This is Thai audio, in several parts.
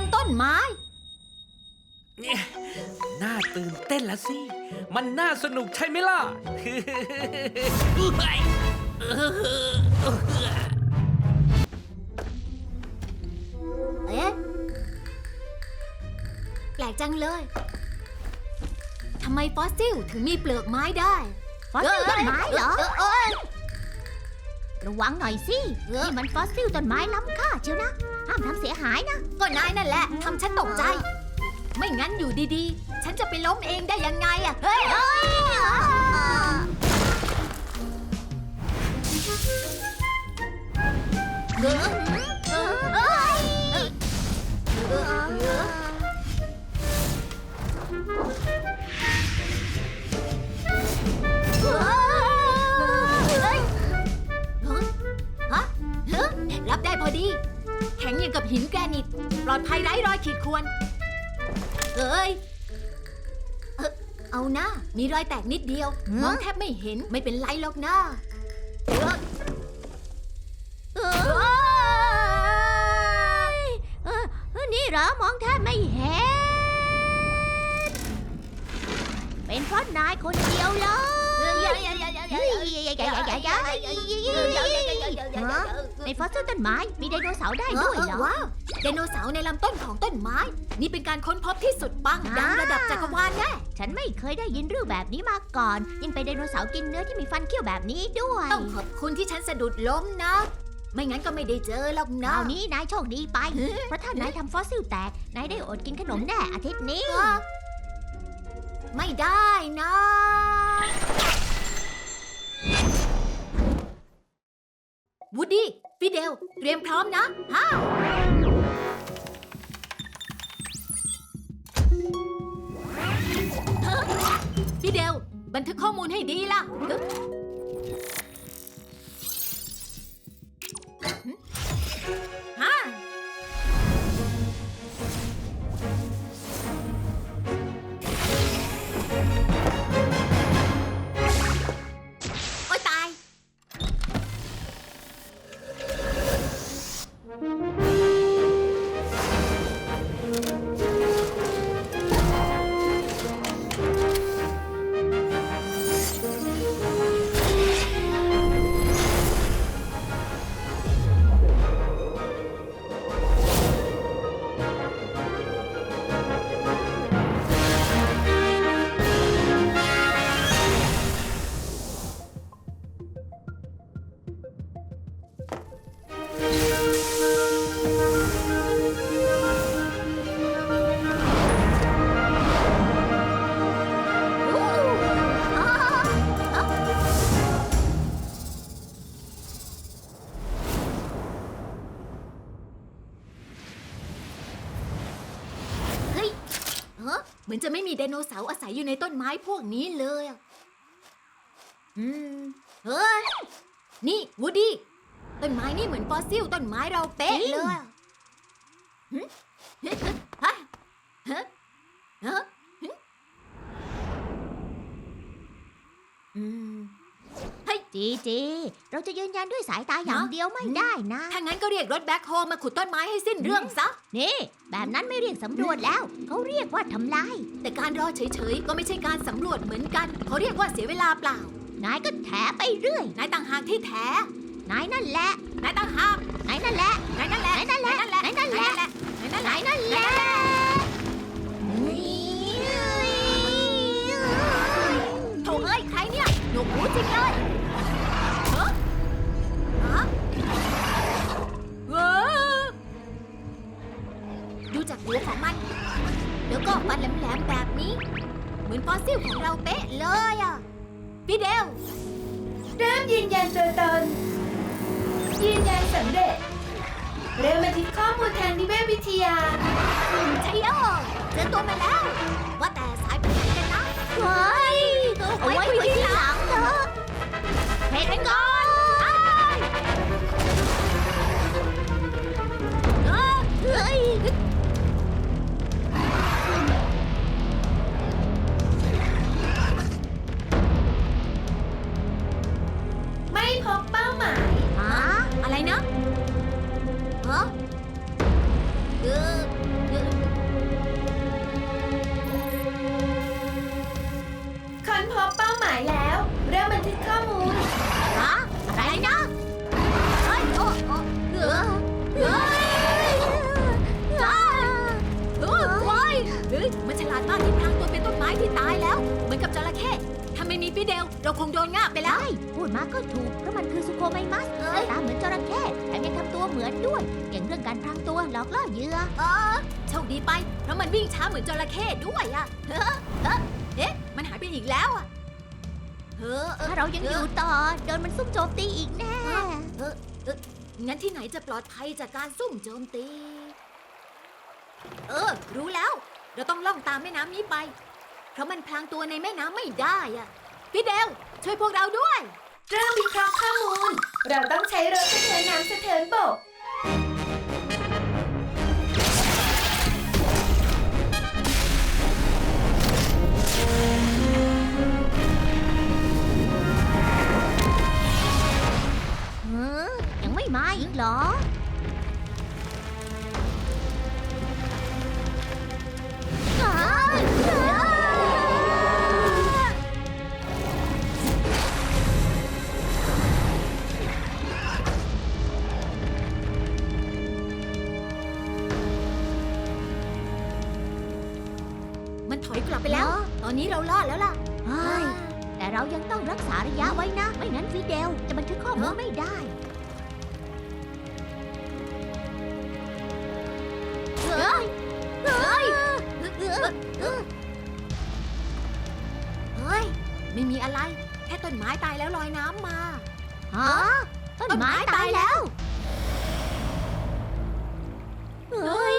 นต้นไม้น่าตื่นเต้นละสิ มันน่าสนุกใช่ไหมล่ะ เอ๊ะ แปลกจังเลย ทำไมฟอสซิลถึงมีเปลือกไม้ได้ฟอสซิลต้นไม้เหรอเอ้ยระวังหน่อยสิเออนี่มันฟอสซิลต้นไม้ล้ำค่าเชียวนะ ห้ามทำเสียหายนะ ก็นายนั่นแหละทำฉันตกใจ ไม่งั้นอยู่ดีๆ ฉันจะไปล้มเองได้ยังไงอะเฮ้ยเอ้ยเออเออ เอานะ มีรอยแตกนิดเดียวหือมองแทบไม่เห็นไม่เป็นไรหรอกนะเอ้อเออเออนี่เหรอมองแทบไม่เห็น เป็นเพราะนายคนเดียวเลย ในฟอสซิลต้นไม้มีไดโนเสาร์ได้ด้วยเหรอ ว้าว ไดโนเสาร์ในลำต้นของต้นไม้ นี่เป็นการค้นพบที่สุดปังอ่าดังระดับจักรวาลแน่ฉันไม่เคยได้ยินเรื่องแบบนี้มาก่อนยิ่งเป็นไดโนเสาร์กินเนื้อที่มีฟันเขี้ยวแบบนี้ด้วยต้องขอบคุณที่ฉันสะดุดล้มนะ ไม่งั้นก็ไม่ได้เจอหรอกคนะราวนี้นายโชคดีไป เพราะถ้านายทำฟอสซิลแตก นายได้อดกินขนมแน่อาทิตย์นี้เออไม่ได้นะวูดดี้ฟิเดลเตรียมพร้อมนะฮะ เดลบันทึกข้อมูลให้ดีล่ะ มือนจะไม่มีไดโนเสาร์อาศัยอยู่ในต้นไม้พวกนี้เลยอะอืม เฮ้ย นี่วูดดี้ ต้นไม้นี่เหมือนฟอสซิลต้นไม้เราเป๊ะจริงเลยอะหึฮะฮะฮะหึอืม จีจีเราจะยืนยันด้วยสายตาอย่างฮะเดียวไม่ได้นะ ถ้างั้นก็เรียกรถแบ็คโฮมาขุดต้นไม้ให้สิ้นเรื่องซะ นี่ แบบนั้นไม่เรียกสำรวจแล้ว เขาเรียกว่าทำลาย แต่การรอเฉยๆ ก็ไม่ใช่การสำรวจเหมือนกัน เขาเรียกว่าเสียเวลาเปล่า นายก็แถไปเรื่อย นายต่างหากที่แถ นายนั่นแหละ นายต่างหาก นายนั่นแหละ นายนั่นแหละ นายนั่นแหละ นายนั่นแหละ นายนั่นแหละ นายนั่นแหละนายนั่นแหละโถเอ้ยใครเนี่ยหนวกหูจริงเลย หัวของมัน แล้วก็ฟันแหลมๆแบบนี้ เหมือนฟอสซิลของเราเป๊ะเลยอะพี่เดลเริ่มยืนยันตัวตน ยืนยันสำเร็จ เริ่มบันทึกข้อมูลทางนิเวศวิทยาใช่แล้วเจอตัวมาแล้ว ว่าแต่สายไปไหนกันนะเฮ้ยเอาไว้คุยที่หลังเถอะเห็นก่อน ด้วยอะเฮ้อเฮ้อเอ๊ะ มันหายไปอีกแล้วอะเฮ้อเออถ้าเรายังอยู่ต่อโดนมันซุ่มโจมตีอีกแน่ งั้นที่ไหนจะปลอดภัยจากการซุ่มโจมตี เออ รู้แล้ว เราต้องล่องตามแม่น้ำนี้ไป เพราะมันพลางตัวในแม่น้ำไม่ได้อะพี่เดวช่วยพวกเราด้วย เริ่มวิเคราะห์ข้อมูล เราต้องใช้รถสะเทินน้ำสะเทินบก ม่มาอีกเหรออ้าวมันถอยกลับไปแล้ว ตอนนี้เรารอดแล้วล่ะ เฮ้ย แต่เรายังต้องรักษาระยะไว้นะ ไม่งั้นฟิเดลจะบันทึกข้อมูลไม่ได้ ไม่มีอะไร แค่ต้นไม้ตายแล้วลอยน้ำมาฮะต้นไม้ตายแล้ว เฮ้ย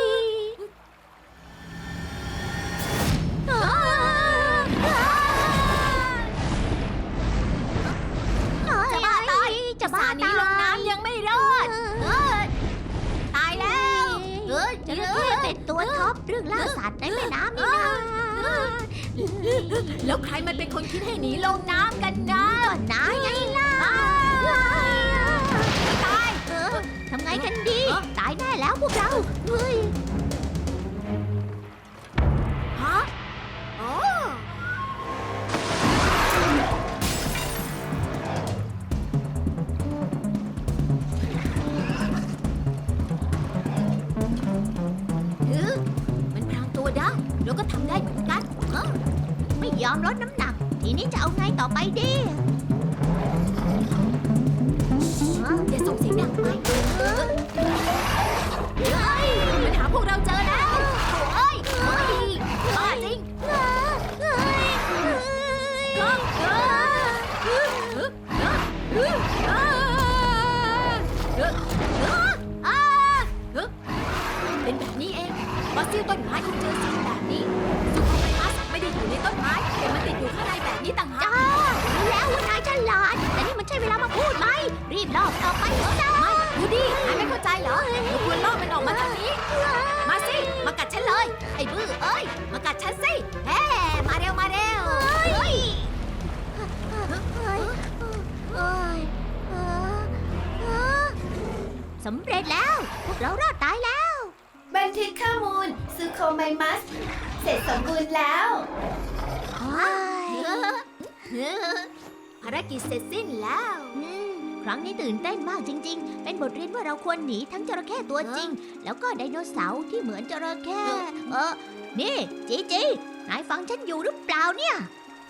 จะบ้าตายจะบ้าสาหนีตายลงน้ำยังไม่รอดเออตายแล้ว เออจะเอเรียอเป็นตัวท็อปเรื่องล่าสัตว์ในแม่น้ำนี่นะ แล้วใครมันเป็นคนคิดให้หนีลงน้ำกันนะก็นายไงล่ะตายเออทำไงกันดี ตายแน่แล้วพวกเราเฮ้ย ลดน้ำหนัก ทีนี้จะเอาไงต่อไปดี รีบลอบต่อไปจ้าไม่ดูดินายไม่เข้าใจเหรอเราควรล่อมันออกมาทางนี้ มาสิ มากัดฉันเลย ไอ้บื้อเอ้ย มากัดฉันสิแฮ่มาเร็วมาเร็วเฮ้ยสำเร็จแล้ว พวกเรารอดตายแล้ว บันทึกข้อมูลซูโคไมมัส เสร็จสมบูรณ์แล้วภารกิจเสร็จสิ้นแล้ว ครั้งนี้ตื่นเต้นมากจริง ๆ เป็นบทเรียนว่าเราควรหนีทั้งจระเข้ตัวจริง แล้วก็ไดโนเสาร์ที่เหมือนจระเข้ เออ นี่จีจีนายฟังฉันอยู่หรือเปล่าเนี่ย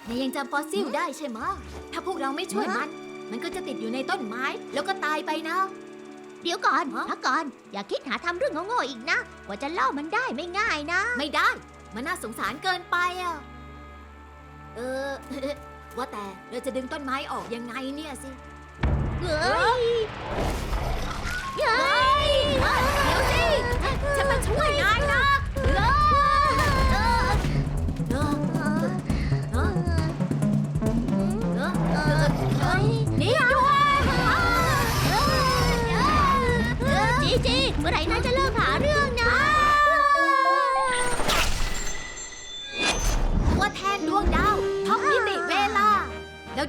นายยังจำฟอสซิลได้ใช่ไหมะถ้าพวกเราไม่ช่วยมัน มันก็จะติดอยู่ในต้นไม้ แล้วก็ตายไปนะ เดี๋ยวก่อนฮะพักก่อน อย่าคิดหาทำเรื่องโง่ๆอีกนะ กว่าจะล่อมันได้ไม่ง่ายนะ ไม่ได้ มันน่าสงสารเกินไปอะ เออ ว่าแต่เราจะดึงต้นไม้ออกยังไงเนี่ยสิ เฮ้ยเฮ้ยเดี๋ยวสิฉันมาช่วยนายนะเออเออเออเออเออเออเออนี่ด้วยจีจีเมื่อไหร่นายจะ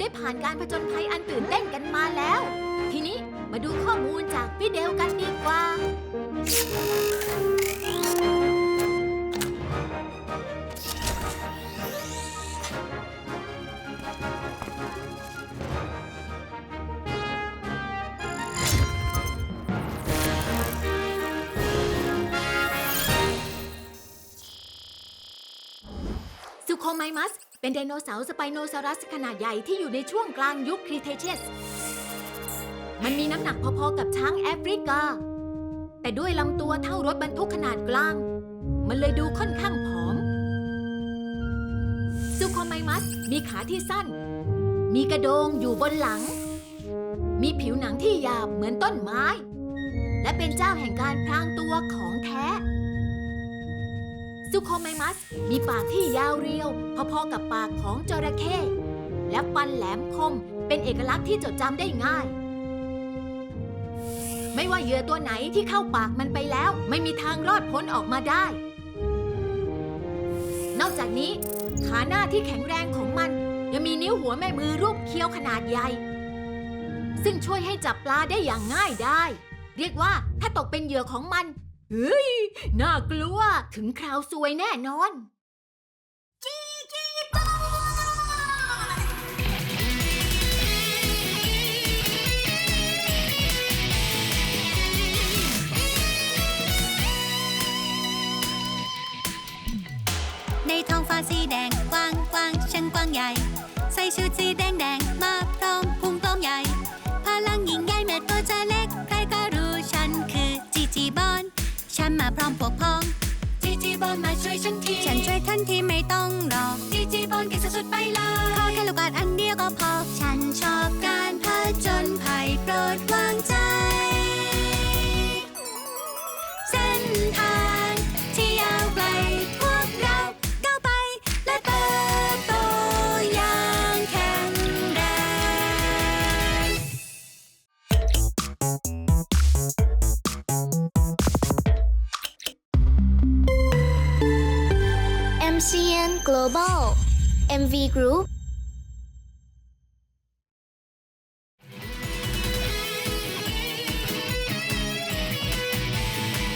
ได้ผ่านการผจญภัยอันตื่นเต้นกันมาแล้ว ทีนี้มาดูข้อมูลจากพี่เดลกันดีกว่าซูโคไมมัส เป็นไดโนเสาร์สไปโนซอรัสขนาดใหญ่ที่อยู่ในช่วงกลางยุคครีเทเชียสมันมีน้ำหนักพอๆกับช้างแอฟริกา แต่ด้วยลำตัวเท่ารถบรรทุกขนาดกลาง มันเลยดูค่อนข้างผอมซูโคไมมัสมีขาที่สั้น มีกระโดงอยู่บนหลัง มีผิวหนังที่หยาบเหมือนต้นไม้ และเป็นเจ้าแห่งการพรางตัวของแท้ ซูโคไมมัส มีปากที่ยาวเรียว พอๆกับปากของจระเข้และฟันแหลมคมเป็นเอกลักษณ์ที่จดจำได้ง่าย ไม่ว่าเหยื่อตัวไหนที่เข้าปากมันไปแล้ว ไม่มีทางรอดพ้นออกมาได้ นอกจากนี้ ขาหน้าที่แข็งแรงของมันยังมีนิ้วหัวแม่มือรูปเคี้ยวขนาดใหญ่ ซึ่งช่วยให้จับปลาได้อย่างง่ายได้ เรียกว่าถ้าตกเป็นเหยื่อของมัน เฮ้ย น่ากลัว ถึงคราวซวยแน่นอน จีจีบอในท้องฟ้าสีแดงกว้างกว้างช่างกว้างใหญ่ ใส่ชุดสีแดงแดงมา มาพร้อมปกป้องจีจีบอนมาช่วยฉันที ฉันช่วยทันทีไม่ต้องรอจีจีบอนเก่งสุดๆไปเลยขอแค่ลูกบาศก์อันเดียวก็พอ ฉันชอบการผจญภัยโปรดวางใจ Global MV Group.